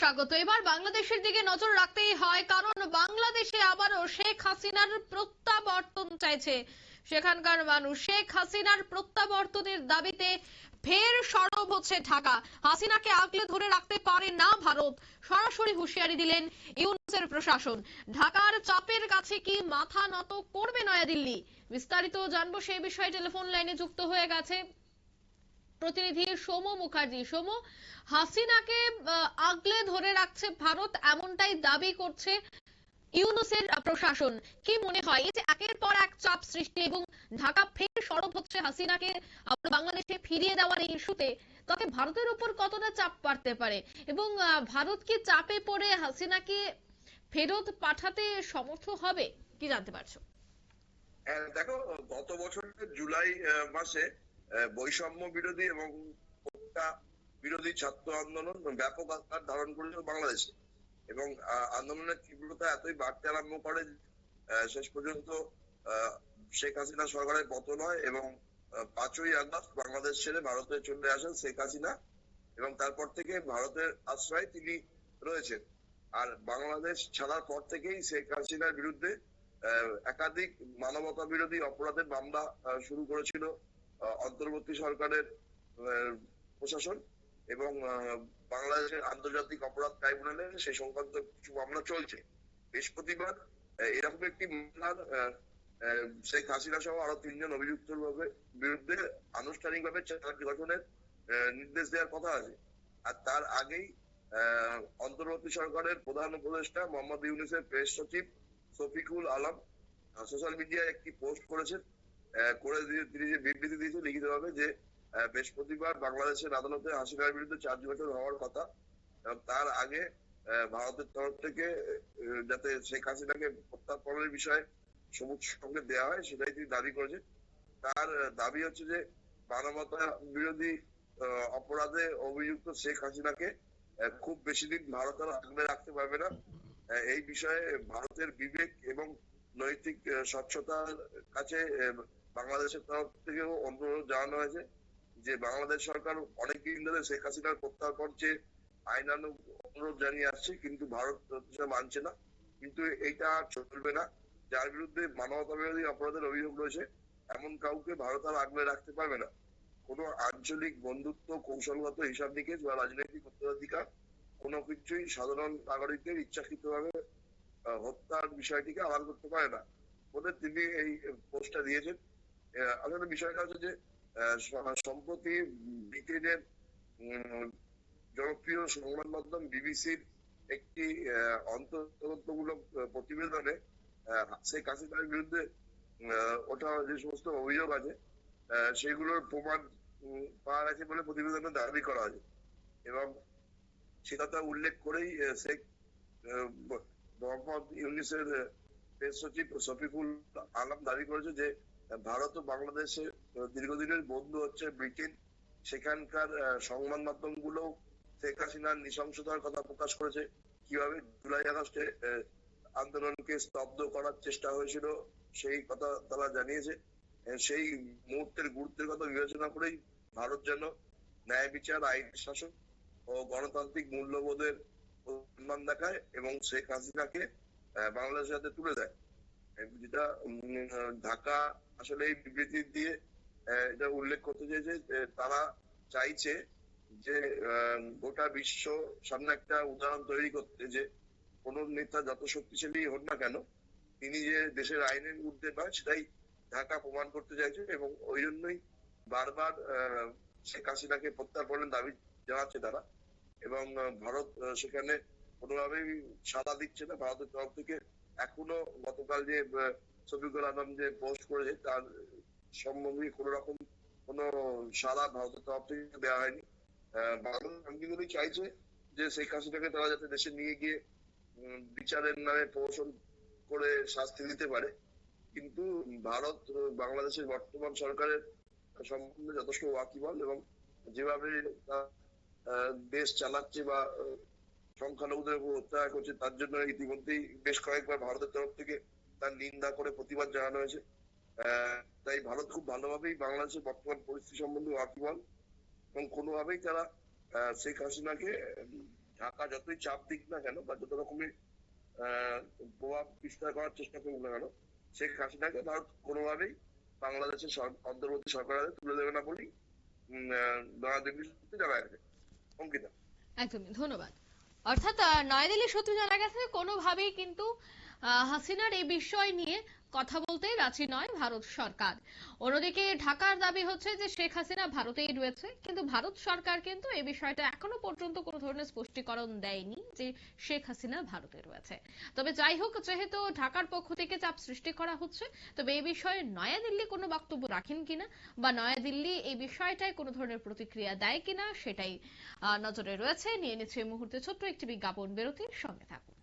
স্বাগত। এবার বাংলাদেশের দিকে নজর রাখতেই হয়, কারণ বাংলাদেশে আবারও শেখ হাসিনার প্রত্যাবর্তন চাইছে। সেখানকার মানুষ শেখ হাসিনার প্রত্যাবর্তনের দাবিতে ফের সরব হচ্ছে ঢাকা। হাসিনাকে আগলে ধরে রাখতে পারে না ভারত। সরাসরি হুঁশিয়ারি দিলেন ইউনুসের প্রশাসন। ঢাকার চাপের কাছে কি মাথা নত করবে নয়াদিল্লি? বিস্তারিত জানব সেই বিষয়ে। টেলিফোন লাইনে যুক্ত হয়ে গেছে প্রতিনিধি সোম মুখার্জি। সোম হাসিনাকে আগলে ধরে রাখছে ভারত এমনটাই দাবি করছে ইউনুসের প্রশাসন। কি মনে হয় এই যে একের পর এক চাপ সৃষ্টি এবং ঢাকা ফের সরব হচ্ছে হাসিনাকে বাংলাদেশে ফিরিয়ে দেওয়ার এই ইস্যুতে তাতে ভারতের উপর কতটা চাপ বাড়তে পারে? এবং ভারত কি চাপে পড়ে হাসিনাকে ফেরত পাঠাতে সমর্থ হবে? কি জানতে পারছ? হ্যাঁ, দেখো গত বছরের জুলাই মাসে বৈষম্য বিরোধী এবং বিরোধী ছাত্র আন্দোলন ব্যাপক আকার ধারণ করেছিল বাংলাদেশে। এবং আন্দোলনের তীব্রতা এতই বাড়তে আরম্ভ করে শেষ পর্যন্ত শেখ হাসিনা সরকারের পতন হয় এবং পাঁচই আগস্ট বাংলাদেশ ছেড়ে ভারতে চলে আসেন শেখ হাসিনা এবং তারপর থেকে ভারতের আশ্রয় তিনি রয়েছেন। আর বাংলাদেশ ছাড়ার পর থেকেই শেখ হাসিনার বিরুদ্ধে একাধিক মানবতা বিরোধী অপরাধের মামলা শুরু করেছিল অন্তর্বর্তী সরকারের প্রশাসন এবং বাংলাদেশের আন্তর্জাতিক অপরাধ ট্রাইব্যুনালে সেই সংক্রান্ত কিছু মামলা চলছে। বৃহস্পতিবার এরকম একটি মামলার শেখ হাসিনা সহ আরও তিনজন অভিযুক্ত বিরুদ্ধে আনুষ্ঠানিকভাবে চার্জ গঠনের নির্দেশ দেওয়ার কথা আছে। আর তার আগেই অন্তর্বর্তী সরকারের প্রধান উপদেষ্টা মোহাম্মদ ইউনুসের প্রেস সচিব শফিকুল আলম সোশ্যাল মিডিয়ায় একটি পোস্ট করেছেন। করে তিনি যে বিবৃতি দিয়েছেন লিখিতভাবে যে বৃহস্পতিবার বাংলাদেশের আদালতে হাসিনার বিরুদ্ধে চার্জ গঠন হওয়ার কথা তার আগে ভারতের তরফ থেকে যাতে শেখ হাসিনাকে প্রত্যার্পণের বিষয়ে সবুজ সঙ্গে দেওয়া হয়, সেটাই তিনি দাবি করেছেন। তার দাবি হচ্ছে যে মানবতা বিরোধী অপরাধে অভিযুক্ত শেখ হাসিনাকে খুব বেশি দিন ভারত আর আগলে রাখতে পারবে না। এই বিষয়ে ভারতের বিবেক এবং নৈতিক স্বচ্ছতার কাছে বাংলাদেশের তরফ থেকেও অনুরোধ জানানো হয়েছে যে বাংলাদেশ সরকার অনেকদিন ধরে শেখ হাসিনার প্রত্যার্পণ চেয়ে আইনানুগ অনুরোধ জানিয়ে আসছে, কিন্তু ভারত মানছে না। কিন্তু এইটা চলবে না। যার বিরুদ্ধে মানবতা বিরোধী অপরাধের অভিযোগ রয়েছে, এমন কাউকে ভারত আর আগলে রাখতে পারবে না। কোনো আঞ্চলিক বন্ধুত্ব, কৌশলগত হিসাব নিকেশ বা রাজনৈতিক উত্তরাধিকার কোনো কিছুই সাধারণ নাগরিকদের ইচ্ছাকৃতভাবে হত্যার বিষয়টিকে আড়াল করতে পারে না। বলে তিনি এই পোস্টটা দিয়েছেন। আসলে বিষয়টা হচ্ছে যে সম্প্রতি ব্রিটেনের জনপ্রিয় সংবাদ মাধ্যম বিবিসির একটি অন্তর্তদন্তমূলক প্রতিবেদনে আহ, শেখ হাসিনার বিরুদ্ধে ওঠা যে সমস্ত অভিযোগ আছে সেগুলোর প্রমাণ পাওয়া গেছে বলে প্রতিবেদনে দাবি করা হয়েছে এবং সে কথা উল্লেখ করেই শেখ মোহাম্মদ ইউনিসের প্রেস সচিব শফিকুল আলম দাবি করেছে যে ভারত ও বাংলাদেশের দীর্ঘদিনের বন্ধু হচ্ছে ব্রিটেন। সেখানকার সংবাদ মাধ্যমগুলো শেখ হাসিনার নৃশংসতার কথা প্রকাশ করেছে। কীভাবে জুলাই আগস্টে আন্দোলনকে স্তব্ধ করার চেষ্টা হয়েছিল, সেই কথা তারা জানিয়েছে। সেই মুহূর্তের গুরুত্বের কথা বিবেচনা করেই ভারত যেন ন্যায় বিচার, আইন শাসন ও গণতান্ত্রিক মূল্যবোধের সম্মান দেখায় এবং শেখ হাসিনাকে বাংলাদেশের হাতে তুলে দেয়। যেটা ঢাকা আসলে এই বিবৃতি দিয়ে এটা উল্লেখ করতে চেয়েছে তারা চাইছে যে গোটা বিশ্ব সামনে একটা উদাহরণ তৈরি করতে যে, কোন নেতা যত শক্তিশালী হোক না কেন, তিনি যে দেশের আইনের ঊর্ধ্বে নয় সেটাই ঢাকা প্রমাণ করতে চাইছে এবং ওই জন্যই বারবার শেখ হাসিনাকে প্রত্যার্পণের দাবি জানাচ্ছে তারা এবং ভারত সেখানে কোনোভাবেই সাড়া দিচ্ছে না, ভারতের তরফ থেকে এখনও গতকাল যে শফিকুল আলম যে পোস্ট করেছে, তার সম্বন্ধে কোনো রকম কোনো সাড়া ভারতের তরফ থেকে দেওয়া হয়নি। ভারত চাইছে যে শেখ হাসিনাকে তারা যাতে দেশে নিয়ে গিয়ে বিচারের নামে প্রহসন করে শাস্তি দিতে পারে। কিন্তু ভারত, বাংলাদেশের বর্তমান সরকারের সম্বন্ধে যথেষ্ট ওয়াকিবল এবং যেভাবে দেশ চালাচ্ছে বা সংখ্যালঘুদের উপর অত্যাচার করছে, তার জন্য ইতিমধ্যেই বেশ কয়েকবার ভারতের তরফ থেকে তার নিন্দা করে প্রতিবাদ জানানো হয়েছে। তাই ভারত খুব ভালোভাবেই বাংলাদেশের বর্তমান পরিস্থিতি সম্বন্ধে ওয়াকিবল এবং কোনোভাবেই তারা শেখ হাসিনাকে ঢাকা যতই চাপ দিক না কেন বা যত রকমের প্রভাব বিস্তার করার চেষ্টা করুক না কেন, শেখ হাসিনাকে ভারত কোনোভাবেই বাংলাদেশের অন্তর্বর্তী সরকার তুলে দেবে না বলেই জানা গেছে অঙ্কিতা। একদমই, ধন্যবাদ। অর্থাৎ নয়াদিল্লি সূত্রে জানা গেছে কোনোভাবেই কিন্তু হাসিনার এই বিষয় নিয়ে কথা বলতে রাজি নয় ভারত সরকার। অন্যদিকে ঢাকার দাবি হচ্ছে যে শেখ হাসিনা ভারতেই রয়েছে, কিন্তু ভারত সরকার কিন্তু এই বিষয়টা এখনও পর্যন্ত কোনো ধরনের স্পষ্টীকরণ দেয়নি যে শেখ হাসিনা ভারতে রয়েছে। তবে যাই হোক, যেহেতু ঢাকার পক্ষ থেকে চাপ সৃষ্টি করা হচ্ছে, তবে এই বিষয়ে নয়াদিল্লি কোনো বক্তব্য রাখেন কিনা বা নয়াদিল্লি এই বিষয়টায় কোনো ধরনের প্রতিক্রিয়া দেয় কিনা সেটাই নজরে রয়েছে। নিয়ে নিচ্ছে এই মুহূর্তে ছোট্ট একটি বিজ্ঞাপন, বিরতির সঙ্গে থাকুন।